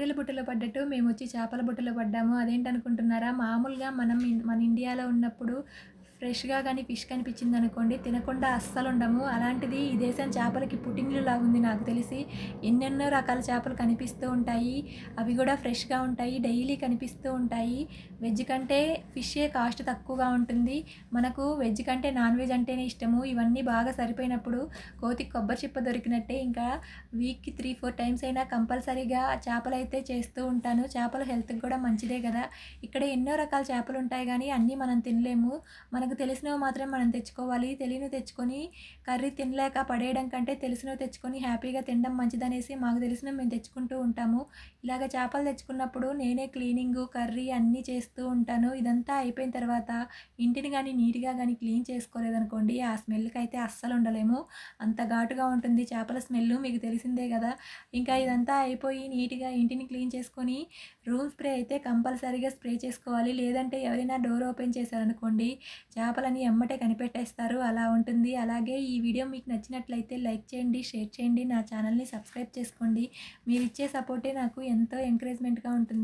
గొర్రెల బుట్టలో పడ్డట్టు మేము వచ్చి చేపల బుట్టలో పడ్డాము. అదేంటనుకుంటున్నారా? మామూలుగా మనం మన ఇండియాలో ఉన్నప్పుడు ఫ్రెష్గా కానీ ఫిష్ కనిపించింది అనుకోండి తినకుండా అస్సలు ఉండము అలాంటిది ఈ దేశం చేపలకి పుట్టినిల్లు లాగుంది నాకు తెలిసి. ఎన్నెన్నో రకాల చేపలు కనిపిస్తూ ఉంటాయి. అవి కూడా ఫ్రెష్గా ఉంటాయి డైలీ కనిపిస్తూ ఉంటాయి. వెజ్ కంటే ఫిషే కాస్ట్ తక్కువగా ఉంటుంది. మనకు వెజ్ కంటే నాన్ వెజ్ అంటేనే ఇష్టము. ఇవన్నీ బాగా సరిపోయినప్పుడు కోతికి కొబ్బరి చిప్ప దొరికినట్టే ఇంకా వీక్కి త్రీ ఫోర్ టైమ్స్ అయినా కంపల్సరీగా చేపలు అయితే చేస్తూ ఉంటాను. చేపలు హెల్త్కి కూడా మంచిదే కదా. ఇక్కడ ఎన్నో రకాల చేపలు ఉంటాయి కానీ అన్నీ మనం తినలేము. మనకు తెలిసినవి మాత్రం మనం తెచ్చుకోవాలి. తెలియని తెచ్చుకొని కర్రీ తినలేక పడేయడం కంటే తెలిసినవి తెచ్చుకొని హ్యాపీగా తినడం మంచిదనేసి మాకు తెలిసినవి మేము తెచ్చుకుంటూ ఉంటాము. ఇలాగ చేపలు తెచ్చుకున్నప్పుడు నేనే క్లీనింగ్ కర్రీ అన్నీ చేస్తూ ఉంటాను. ఇదంతా అయిపోయిన తర్వాత ఇంటిని కానీ నీట్గా కానీ క్లీన్ చేసుకోలేదనుకోండి ఆ స్మెల్కి అయితే అస్సలు ఉండలేము. అంత ఘాటుగా ఉంటుంది చేపల స్మెల్ మీకు తెలిసిందే కదా. ఇంకా ఇదంతా అయిపోయి నీట్గా ఇంటిని క్లీన్ చేసుకొని రూమ్ స్ప్రే అయితే కంపల్సరీగా స్ప్రే చేసుకోవాలి. లేదంటే ఎవరైనా డోర్ ఓపెన్ చేశారనుకోండి చేపలని ఎమ్మటే కనిపెట్టేస్తారు. అలా ఉంటుంది. అలాగే ఈ వీడియో మీకు నచ్చినట్లయితే లైక్ చేయండి షేర్ చేయండి. నా ఛానల్ని సబ్స్క్రైబ్ చేసుకోండి. మీరు ఇచ్చే సపోర్టే నాకు ఎంతో ఎంకరేజ్మెంట్గా ఉంటుంది.